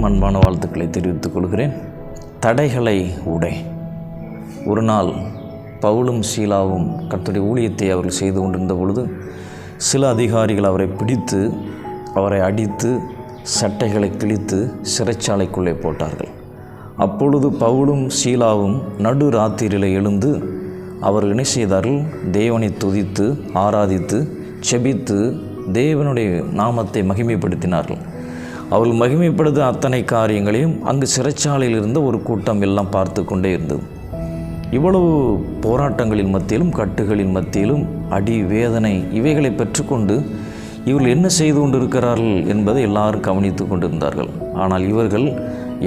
அனைவருக்கும் அன்பான வாழ்த்துக்களை தெரிவித்துக் கொள்கிறேன். தடைகளை உடை. ஒரு நாள் பவுலும் சீலாவும் கர்த்தருடைய ஊழியத்தை அவர்கள் செய்து கொண்டிருந்த பொழுது சில அதிகாரிகள் அவரை பிடித்து அவரை அடித்து சட்டைகளை கிழித்து சிறைச்சாலைக்குள்ளே போட்டார்கள். அப்பொழுது பவுலும் சீலாவும் நடு ராத்திரியில் எழுந்து அவர்கள் என்ன செய்தார்கள்? தேவனை துதித்து ஆராதித்து செபித்து தேவனுடைய நாமத்தை மகிமைப்படுத்தினார்கள். அவர்கள் மகிமைப்படுத்த அத்தனை காரியங்களையும் அங்கு சிறைச்சாலையில் இருந்த ஒரு கூட்டம் எல்லாம் பார்த்து கொண்டே இருந்தது. இவ்வளவு போராட்டங்களின் மத்தியிலும் கட்டுகளின் மத்தியிலும் அடி வேதனை இவைகளை பெற்றுக்கொண்டு இவர்கள் என்ன செய்து கொண்டிருக்கிறார்கள் என்பதை எல்லாரும் கவனித்து கொண்டிருந்தார்கள். ஆனால் இவர்கள்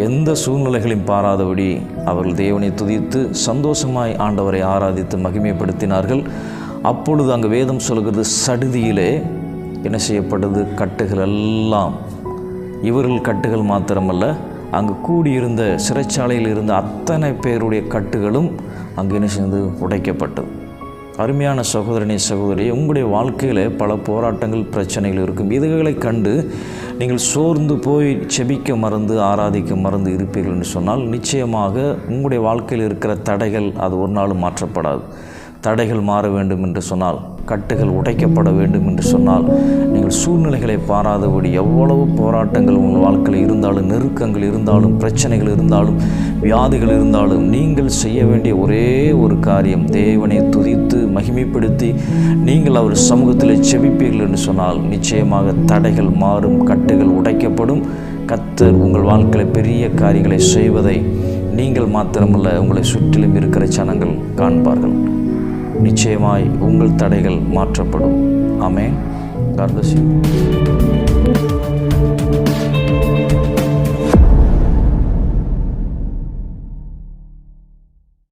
எந்த சூழ்நிலைகளையும் பாராதபடி அவர்கள் தேவனை துதித்து சந்தோஷமாய் ஆண்டவரை ஆராதித்து மகிமைப்படுத்தினார்கள். அப்பொழுது அங்கு வேதம் சொல்கிறது சடுதியிலே என்ன செய்யப்பட்டது? கட்டுகள் எல்லாம் இவர்கள் கட்டுகள் மாத்திரமல்ல அங்கு கூடியிருந்த சிறைச்சாலையில் இருந்த அத்தனை பேருடைய கட்டுகளும் அங்கு என்ன செய்து உடைக்கப்பட்டது. அருமையான சகோதரனே சகோதரி உங்களுடைய வாழ்க்கையில் பல போராட்டங்கள் பிரச்சனைகள் இருக்கும். இதுகளை கண்டு நீங்கள் சோர்ந்து போய் செபிக்க மறந்து ஆராதிக்க மறந்து இருப்பீர்கள் என்று சொன்னால் நிச்சயமாக உங்களுடைய வாழ்க்கையில் இருக்கிற தடைகள் அது ஒரு நாளும் மாற்றப்படாது. தடைகள் மாற வேண்டும் என்று சொன்னால் கட்டுகள் உடைக்கப்பட வேண்டும் என்று சொன்னால் நீங்கள் சூழ்நிலைகளை பாராதபடி எவ்வளவு போராட்டங்கள் உங்கள் வாழ்க்கையில் இருந்தாலும் நெருக்கங்கள் இருந்தாலும் பிரச்சனைகள் இருந்தாலும் வியாதிகள் இருந்தாலும் நீங்கள் செய்ய வேண்டிய ஒரே ஒரு காரியம் தேவனை துதித்து மகிமைப்படுத்தி நீங்கள் அவர் சமூகத்தில் செவிப்பீர்கள் என்று சொன்னால் நிச்சயமாக தடைகள் மாறும் கட்டுகள் உடைக்கப்படும். கத்தர் உங்கள் வாழ்க்கையில் பெரிய காரியங்களை செய்வதை நீங்கள் மாத்திரமல்ல உங்களை சுற்றிலும் இருக்கிற ஜனங்கள் காண்பார்கள். நிச்சயமாய் உங்கள் தடைகள் மாற்றப்படும். ஆமே கார்லசிங்